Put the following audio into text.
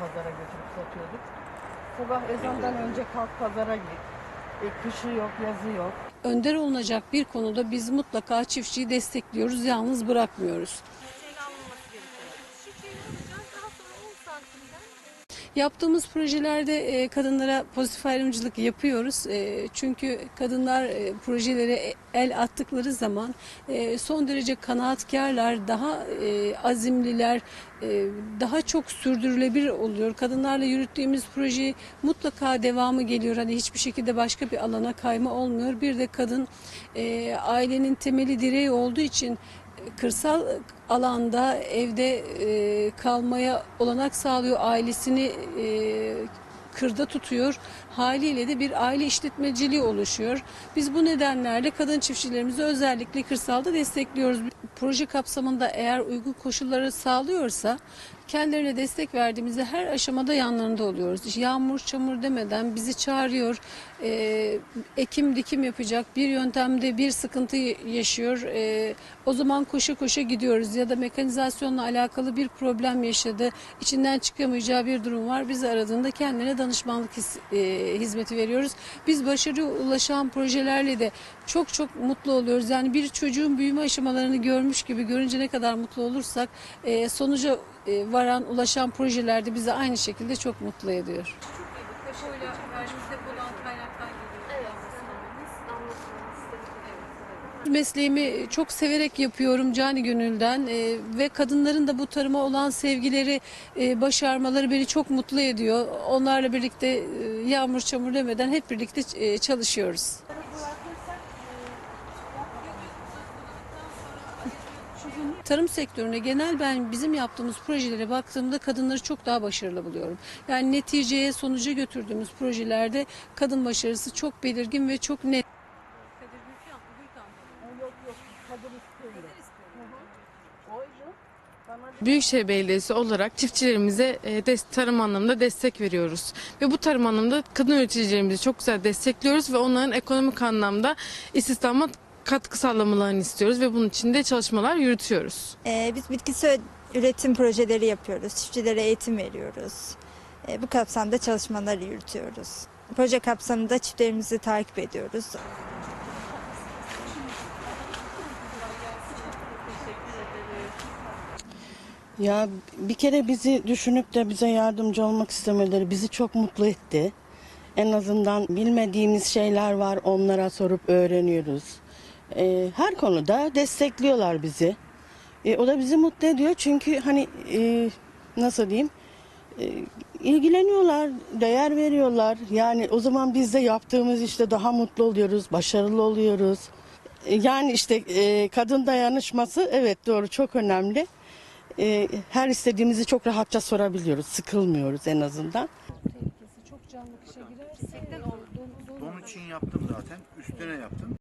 pazara götürüp satıyorduk. Sabah ezandan önce kalk pazara git. E, kışı yok, yazı yok. Önder olunacak bir konuda biz mutlaka çiftçiyi destekliyoruz, yalnız bırakmıyoruz. Yaptığımız projelerde e, kadınlara pozitif ayrımcılık yapıyoruz. E, çünkü kadınlar e, projelere el attıkları zaman son derece kanaatkarlar, daha azimliler, daha çok sürdürülebilir oluyor. Kadınlarla yürüttüğümüz proje mutlaka devamı geliyor. Hani hiçbir şekilde başka bir alana kayma olmuyor. Bir de kadın ailenin temeli direği olduğu için kırsal alanda evde e, kalmaya olanak sağlıyor ailesini e, kırda tutuyor. Haliyle de bir aile işletmeciliği oluşuyor. Biz bu nedenlerle kadın çiftçilerimizi özellikle kırsalda destekliyoruz. Proje kapsamında eğer uygun koşulları sağlıyorsa kendilerine destek verdiğimizde her aşamada yanlarında oluyoruz. İşte Yağmur çamur demeden bizi çağırıyor. Ee, ekim dikim yapacak bir yöntemde bir sıkıntı yaşıyor. Ee, o zaman koşa koşa gidiyoruz ya da mekanizasyonla alakalı bir problem yaşadı. İçinden çıkamayacağı bir durum var. Bizi aradığında kendine danışmanlık his- e, hizmeti veriyoruz. Biz başarıya ulaşan projelerle de çok çok mutlu oluyoruz. Yani bir çocuğun büyüme aşamalarını görmüş gibi görünce ne kadar mutlu olursak e, sonuca e, varan, ulaşan projelerde bizi aynı şekilde çok mutlu ediyor. Kaynaktan geliyor. Mesleğimi çok severek yapıyorum cani gönülden e, ve kadınların da bu tarıma olan sevgileri, e, başarmaları beni çok mutlu ediyor. Onlarla birlikte e, yağmur çamur demeden hep birlikte e, çalışıyoruz. Tarım sektörüne genel ben bizim yaptığımız projelere baktığımda kadınları çok daha başarılı buluyorum. Yani neticeye sonuca götürdüğümüz projelerde kadın başarısı çok belirgin ve çok net. Büyükşehir Belediyesi olarak çiftçilerimize e, tarım anlamında destek veriyoruz. Ve bu tarım anlamında kadın üreticilerimizi çok güzel destekliyoruz ve onların ekonomik anlamda istihdama katkı sağlamalarını istiyoruz ve bunun için de çalışmalar yürütüyoruz. Ee, biz bitkisel üretim projeleri yapıyoruz. Çiftçilere eğitim veriyoruz. Ee, bu kapsamda çalışmaları yürütüyoruz. Proje kapsamında çiftlerimizi takip ediyoruz. Ya bir kere bizi düşünüp de bize yardımcı olmak istemeleri bizi çok mutlu etti. En azından bilmediğimiz şeyler var onlara sorup öğreniyoruz. Ee, her konuda destekliyorlar bizi. E, o da bizi mutlu ediyor çünkü hani e, nasıl diyeyim e, ilgileniyorlar, değer veriyorlar. Yani o zaman biz de yaptığımız işte daha mutlu oluyoruz, başarılı oluyoruz. E, Yani işte e, kadın dayanışması evet doğru çok önemli. E, her istediğimizi çok rahatça sorabiliyoruz, sıkılmıyoruz en azından. Çok canlı kışa girerse Onun için yaptım zaten. Üstüne yaptım.